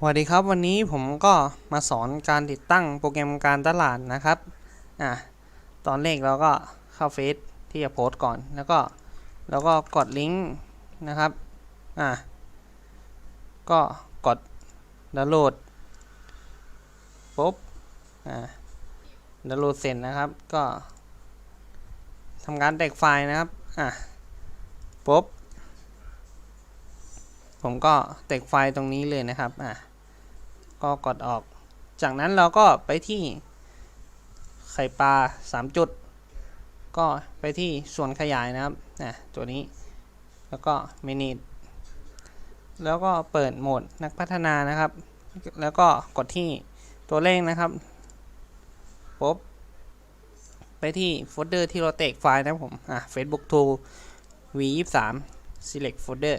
สวัสดีครับวันนี้ผมก็มาสอนการติดตั้งโปรแกรมการตลาดนะครับอะตอนแรกเราก็เข้าเฟซที่จะโพสต์ก่อนแล้วก็แล้วก็กดลิงก์นะครับอะก็กดดาวน์โหลดปุ๊บอะดาวน์โหลดเสร็จนะครับก็ทำการแตกไฟล์นะครับอะปุ๊บผมก็แตกไฟล์ตรงนี้เลยนะครับอะ ก็กดออก จากนั้นเราก็ไปที่ไข่ปลา 3 จุด ก็ไปที่ส่วนขยายนะครับอะตัวนี้ แล้วก็ Minute แล้วก็เปิดโหมดนักพัฒนานะครับ แล้วก็กดที่ตัวเลขนะครับปุ๊บไปที่โฟลเดอร์ที่เราแตกไฟล์นะผม อะ Facebook t o o V23 Select Folder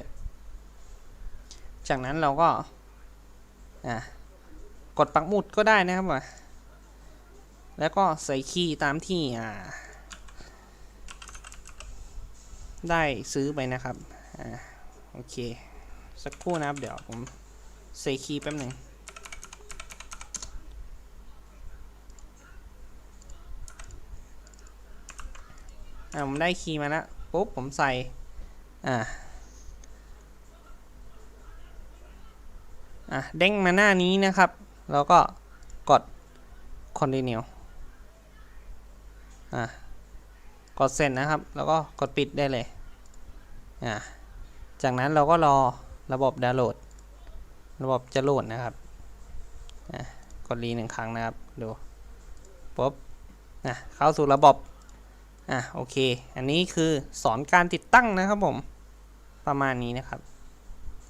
จากนั้นเราก็ อะ กดปักหมุดก็ได้นะครับว่ะแล้วก็ใส่คีย์ตามที่อ่าได้ซื้อไปนะครับอ่าโอเค สักครู่นะครับ เดี๋ยวผมใส่คีย์แป๊บหนึ่งอ่าผมได้คีย์มาแล้วปุ๊บผมใส่อ่าอะเด้งมาหน้านี้นะครับ แล้วก็กด continue อะกดเสร็จนะครับ แล้วก็กดปิดได้เลยอะจากนั้นเราก็รอระบบดาวน์โหลด ระบบจะโหลดนะครับอะกดรีหนึ่งครั้งนะครับดูปุ๊บอะเข้าสู่ระบบอะโอเค อันนี้คือสอนการติดตั้งนะครับผมประมาณนี้นะครับ